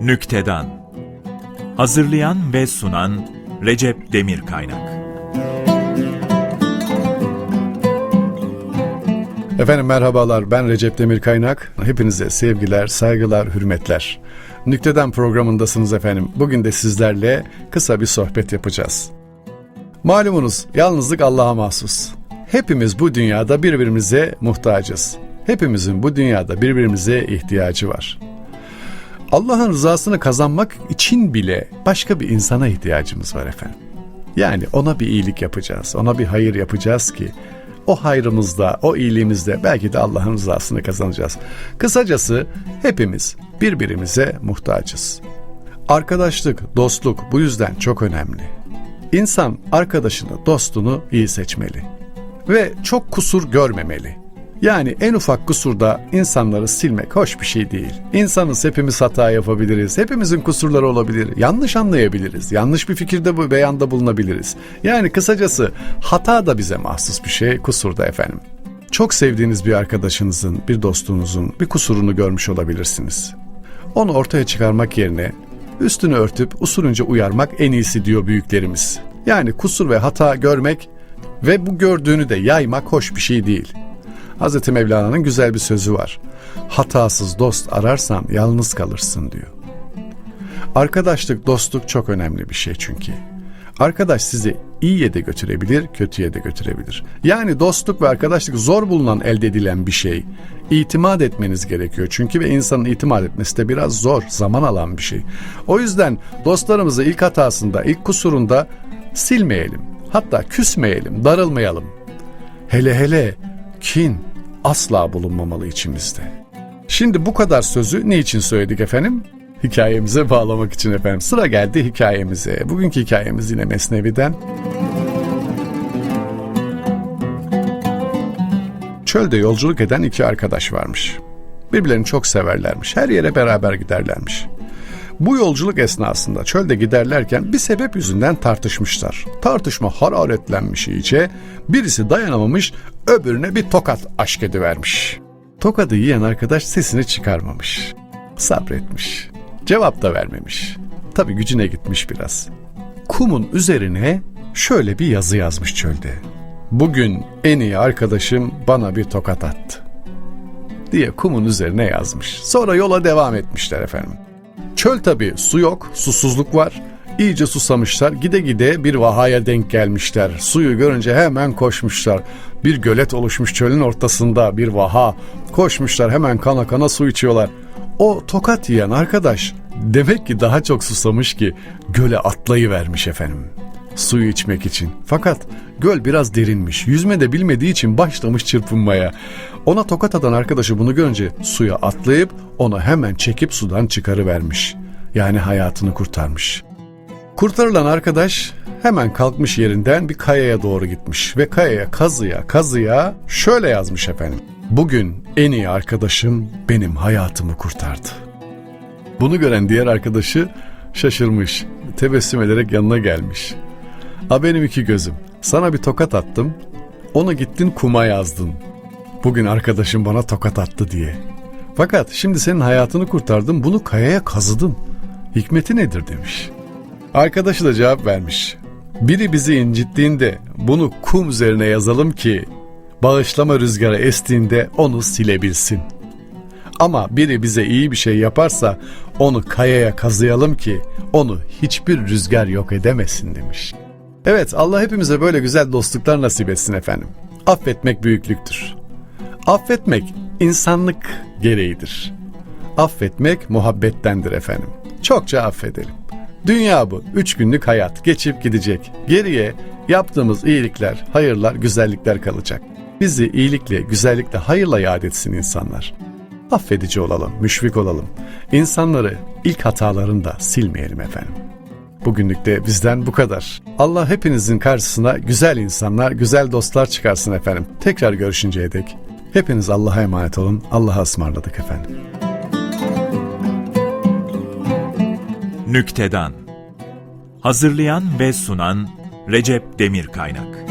Nüktedan Hazırlayan ve sunan Recep Demir Kaynak Efendim merhabalar ben Recep Demir Kaynak. Hepinize sevgiler, saygılar, hürmetler. Nükteden programındasınız efendim. Bugün de sizlerle kısa bir sohbet yapacağız. Malumunuz yalnızlık Allah'a mahsus. Hepimiz bu dünyada birbirimize muhtacız. Hepimizin bu dünyada birbirimize ihtiyacı var. Allah'ın rızasını kazanmak için bile başka bir insana ihtiyacımız var efendim. Yani ona bir iyilik yapacağız, ona bir hayır yapacağız ki o hayrımızda, o iyiliğimizde belki de Allah'ın rızasını kazanacağız. Kısacası hepimiz birbirimize muhtacız. Arkadaşlık, dostluk bu yüzden çok önemli. İnsan arkadaşını, dostunu iyi seçmeli ve çok kusur görmemeli. Yani en ufak kusurda insanları silmek hoş bir şey değil. İnsanız hepimiz hata yapabiliriz. Hepimizin kusurları olabilir. Yanlış anlayabiliriz. Yanlış bir fikirde bu beyanda bulunabiliriz. Yani kısacası hata da bize mahsus bir şey, kusur da efendim. Çok sevdiğiniz bir arkadaşınızın, bir dostunuzun bir kusurunu görmüş olabilirsiniz. Onu ortaya çıkarmak yerine üstünü örtüp usulünce uyarmak en iyisi diyor büyüklerimiz. Yani kusur ve hata görmek ve bu gördüğünü de yaymak hoş bir şey değil. Hz. Mevlana'nın güzel bir sözü var. Hatasız dost ararsan yalnız kalırsın diyor. Arkadaşlık, dostluk çok önemli bir şey çünkü. Arkadaş sizi iyiye de götürebilir, kötüye de götürebilir. Yani dostluk ve arkadaşlık zor bulunan, elde edilen bir şey. İtimat etmeniz gerekiyor çünkü ve insanın itimat etmesi de biraz zor, zaman alan bir şey. O yüzden dostlarımızı ilk hatasında, ilk kusurunda silmeyelim. Hatta küsmeyelim, darılmayalım. Hele hele kin asla bulunmamalı içimizde. Şimdi bu kadar sözü ne için söyledik efendim? Hikayemize bağlamak için efendim. Sıra geldi hikayemize. Bugünkü hikayemiz yine Mesnevi'den. Çölde yolculuk eden iki arkadaş varmış. Birbirlerini çok severlermiş. Her yere beraber giderlermiş. Bu yolculuk esnasında çölde giderlerken bir sebep yüzünden tartışmışlar. Tartışma hararetlenmiş iyice. Birisi dayanamamış, öbürüne bir tokat aşk edivermiş. Tokadı yiyen arkadaş sesini çıkarmamış. Sabretmiş. Cevap da vermemiş. Tabii gücüne gitmiş biraz. Kumun üzerine şöyle bir yazı yazmış çölde. Bugün en iyi arkadaşım bana bir tokat attı. Diye kumun üzerine yazmış. Sonra yola devam etmişler efendim. Çöl tabi su yok, susuzluk var. İyice susamışlar. Gide gide bir vahaya denk gelmişler. Suyu görünce hemen koşmuşlar. Bir gölet oluşmuş çölün ortasında bir vaha. Koşmuşlar hemen kana kana su içiyorlar. O tokat yiyen arkadaş demek ki daha çok susamış ki göle atlayıvermiş efendim. Suyu içmek için. Fakat göl biraz derinmiş. Yüzme de bilmediği için başlamış çırpınmaya. Ona tokat atan arkadaşı bunu görünce suya atlayıp onu hemen çekip sudan çıkarıvermiş. Yani hayatını kurtarmış. Kurtarılan arkadaş hemen kalkmış yerinden bir kayaya doğru gitmiş ve kayaya kazıya kazıya şöyle yazmış efendim. Bugün en iyi arkadaşım benim hayatımı kurtardı. Bunu gören diğer arkadaşı şaşırmış, tebessüm ederek yanına gelmiş. A benim iki gözüm, sana bir tokat attım, onu gittin kuma yazdın. Bugün arkadaşım bana tokat attı diye. Fakat şimdi senin hayatını kurtardım, bunu kayaya kazıdın. Hikmeti nedir demiş. Arkadaşı da cevap vermiş. Biri bizi incittiğinde bunu kum üzerine yazalım ki bağışlama rüzgarı estiğinde onu silebilsin. Ama biri bize iyi bir şey yaparsa onu kayaya kazıyalım ki onu hiçbir rüzgar yok edemesin demiş. Evet Allah hepimize böyle güzel dostluklar nasip etsin efendim. Affetmek büyüklüktür. Affetmek insanlık gereğidir. Affetmek muhabbettendir efendim. Çokça affedelim. Dünya bu. Üç günlük hayat. Geçip gidecek. Geriye yaptığımız iyilikler, hayırlar, güzellikler kalacak. Bizi iyilikle, güzellikle, hayırla yad etsin insanlar. Affedici olalım, müşfik olalım. İnsanları ilk hatalarında silmeyelim efendim. Bugünlük de bizden bu kadar. Allah hepinizin karşısına güzel insanlar, güzel dostlar çıkarsın efendim. Tekrar görüşünceye dek. Hepiniz Allah'a emanet olun. Allah'a ısmarladık efendim. Nüktedan Hazırlayan ve sunan Recep Demir Kaynak